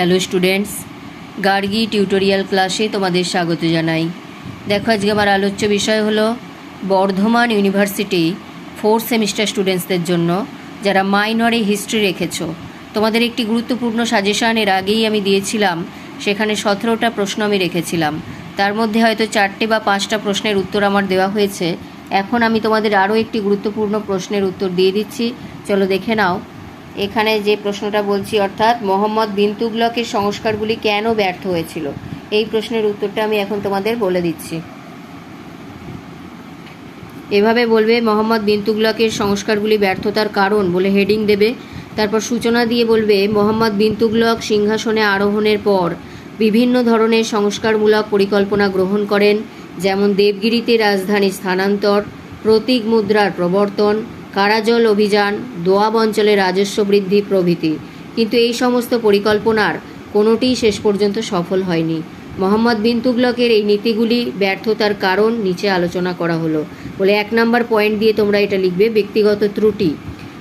Hello students Gargi tutorial ক্লাসে তোমাদের স্বাগত জানাই। দেখো, আজকে আমার আলোচ্য বিষয় হলো বর্ধমান ইউনিভার্সিটি ফোর্থ সেমিস্টার স্টুডেন্টসদের জন্য যারা মাইনরে হিস্ট্রি রেখেছো। তোমাদের একটি গুরুত্বপূর্ণ সাজেশান এর আগেই আমি দিয়েছিলাম, সেখানে সতেরোটা প্রশ্ন আমি রেখেছিলাম। তার মধ্যে হয়তো চারটে বা পাঁচটা প্রশ্নের উত্তর আমার দেওয়া হয়েছে। এখন আমি তোমাদের আরও একটি গুরুত্বপূর্ণ প্রশ্নের উত্তর দিয়ে দিচ্ছি। চলো দেখে নাও। এখানে যে প্রশ্নটা বলছি, অর্থাৎ মোহাম্মদ বিন তুগলকের সংস্কারগুলি কেন ব্যর্থ হয়েছিল? এই প্রশ্নের উত্তরটা আমি এখন তোমাদের বলে দিচ্ছি। এভাবে বলবে, মোহাম্মদ বিন তুগলকের সংস্কারগুলি ব্যর্থতার কারণ বলে হেডিং দেবে। তারপর সূচনা দিয়ে বলবে, মোহাম্মদ বিন তুগলক সিংহাসনে আরোহণের পর বিভিন্ন ধরনের সংস্কারমূলক পরিকল্পনা গ্রহণ করেন, যেমন দেবগিরিতে রাজধানী স্থানান্তর, প্রতীক মুদ্রার প্রবর্তন কারাজল অভিযান, দোয়াব অঞ্চলে রাজস্ব বৃদ্ধি প্রভৃতি। কিন্তু এই সমস্ত পরিকল্পনার কোনোটিই শেষ পর্যন্ত সফল হয়নি। মোহাম্মদ বিন তুগলকের এই নীতিগুলি ব্যর্থতার কারণ নিচে আলোচনা করা হলো। বলে এক নম্বর পয়েন্ট দিয়ে তোমরা এটা লিখবে, ব্যক্তিগত ত্রুটি।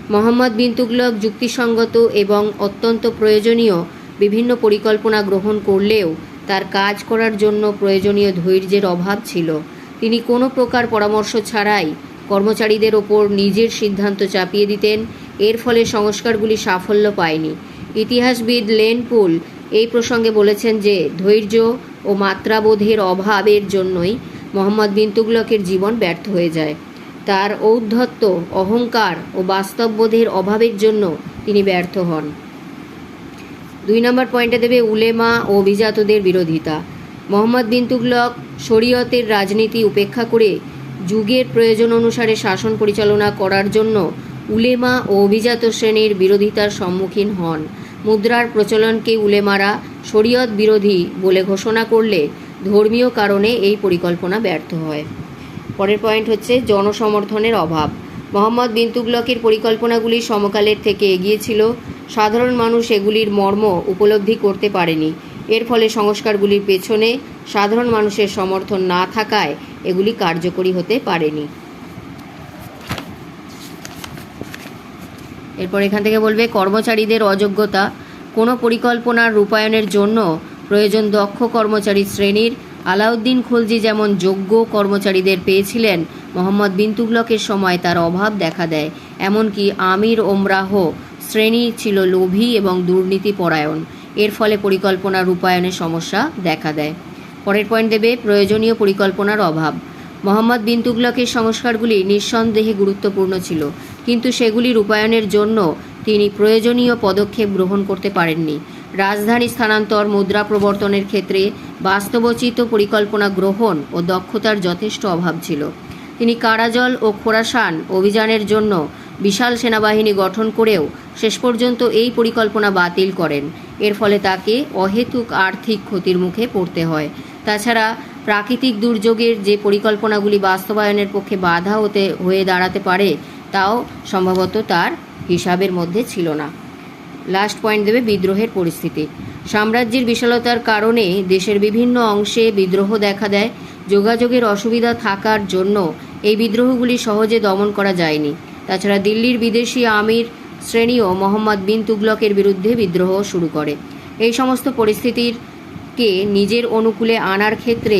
মোহাম্মদ বিন তুগলক যুক্তিসঙ্গত এবং অত্যন্ত প্রয়োজনীয় বিভিন্ন পরিকল্পনা গ্রহণ করলেও তার কাজ করার জন্য প্রয়োজনীয় ধৈর্যের অভাব ছিল। তিনি কোনো প্রকার পরামর্শ ছাড়াই কর্মচারীদের ওপর নিজের সিদ্ধান্ত চাপিয়ে দিতেন। এর ফলে সংস্কারগুলি সাফল্য পায়নি। ইতিহাসবিদ লেন পুল এই প্রসঙ্গে বলেছেন যে, ধৈর্য ও মাত্রাবোধের অভাবের জন্যই মোহাম্মদ বিন তুগলকের জীবন ব্যর্থ হয়ে যায়। তার ঔদ্ধত্য, অহংকার ও বাস্তববোধের অভাবের জন্য তিনি ব্যর্থ হন। দুই নম্বর পয়েন্টে দেবে উলেমা ও অভিজাতদের বিরোধিতা। মোহাম্মদ বিন তুগলক শরীয়তের রাজনীতি উপেক্ষা করে যুগের প্রয়োজন অনুসারে শাসন পরিচালনা করার জন্য উলেমা ও অভিজাত শ্রেণির বিরোধিতার সম্মুখীন হন। মুদ্রার প্রচলনকে উলেমারা শরীয়ত বিরোধী বলে ঘোষণা করলে ধর্মীয় কারণে এই পরিকল্পনা ব্যর্থ হয়। পরের পয়েন্ট হচ্ছে জনসমর্থনের অভাব। মোহাম্মদ বিন তুগলকের পরিকল্পনাগুলি সমকালের থেকে এগিয়ে ছিল। সাধারণ মানুষ এগুলির মর্ম উপলব্ধি করতে পারেনি। এর ফলে সংস্কারগুলির পেছনে সাধারণ মানুষের সমর্থন না থাকায় এগুলি কার্যকরী হতে পারেনি। এরপর এখান থেকে বলবে, কর্মচারীদের অযোগ্যতা। কোনো পরিকল্পনার রূপায়ণের জন্য প্রয়োজন দক্ষ কর্মচারী শ্রেণির। আলাউদ্দিন খলজি যেমন যোগ্য কর্মচারীদের পেয়েছিলেন, মোহাম্মদ বিন তুগলকের সময় তার অভাব দেখা দেয়। এমনকি আমির ওমরাহ শ্রেণি ছিল লোভী এবং দুর্নীতি পরায়ণ এর ফলে পরিকল্পনা রূপায়ণের সমস্যা দেখা দেয়। পরের পয়েন্ট দেবে প্রয়োজনীয় পরিকল্পনার অভাব। মোহাম্মদ বিন তুগলকের সংস্কারগুলি নিঃসন্দেহে গুরুত্বপূর্ণ ছিল, কিন্তু সেগুলি রূপায়ণের জন্য তিনি প্রয়োজনীয় পদক্ষেপ গ্রহণ করতে পারেননি। রাজধানী স্থানান্তর, মুদ্রা প্রবর্তনের ক্ষেত্রে বাস্তবোচিত পরিকল্পনা গ্রহণ ও দক্ষতার যথেষ্ট অভাব ছিল। তিনি কারাজল ও খোরাসান অভিযানের জন্য বিশাল সেনাবাহিনী গঠন করেও শেষ পর্যন্ত এই পরিকল্পনা বাতিল করেন। এর ফলে তাকে অহেতুক আর্থিক ক্ষতির মুখে পড়তে হয়। তাছাড়া প্রাকৃতিক দুর্যোগের যে পরিকল্পনাগুলি বাস্তবায়নের পক্ষে বাধা হতে, হয়ে দাঁড়াতে পারে, তাও সম্ভবত তার হিসাবের মধ্যে ছিল না। লাস্ট পয়েন্ট দেবে বিদ্রোহের পরিস্থিতি। সাম্রাজ্যের বিশালতার কারণে দেশের বিভিন্ন অংশে বিদ্রোহ দেখা দেয়। যোগাযোগের অসুবিধা থাকার জন্য এই বিদ্রোহগুলি সহজে দমন করা যায়নি। তাছাড়া দিল্লির বিদেশি আমির শ্রেণীও মোহাম্মদ বিন তুগলকের বিরুদ্ধে বিদ্রোহ শুরু করে। এই সমস্ত পরিস্থিতির কে নিজের অনুকূলে আনার ক্ষেত্রে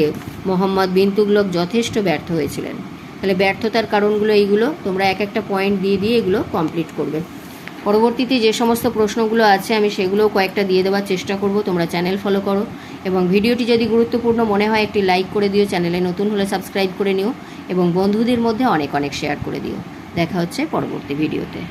মোহাম্মদ বিন তুগলক যথেষ্ট ব্যর্থ হয়েছিলেন। তাহলে ব্যর্থতার কারণগুলো এইগুলো, তোমরা এক একটা পয়েন্ট দিয়ে দিয়ে এগুলো কমপ্লিট করবে। পরবর্তীতে যে সমস্ত প্রশ্নগুলো আছে, আমি সেগুলোও কয়েকটা দিয়ে দেওয়ার চেষ্টা করব, তোমরা চ্যানেল ফলো করো। এবং ভিডিওটি যদি গুরুত্বপূর্ণ মনে হয়, একটি লাইক করে দিও চ্যানেলে নতুন হলে সাবস্ক্রাইব করে নিও, এবং বন্ধুদের মধ্যে অনেক অনেক শেয়ার করে দিও। দেখা হচ্ছে পরবর্তী ভিডিওতে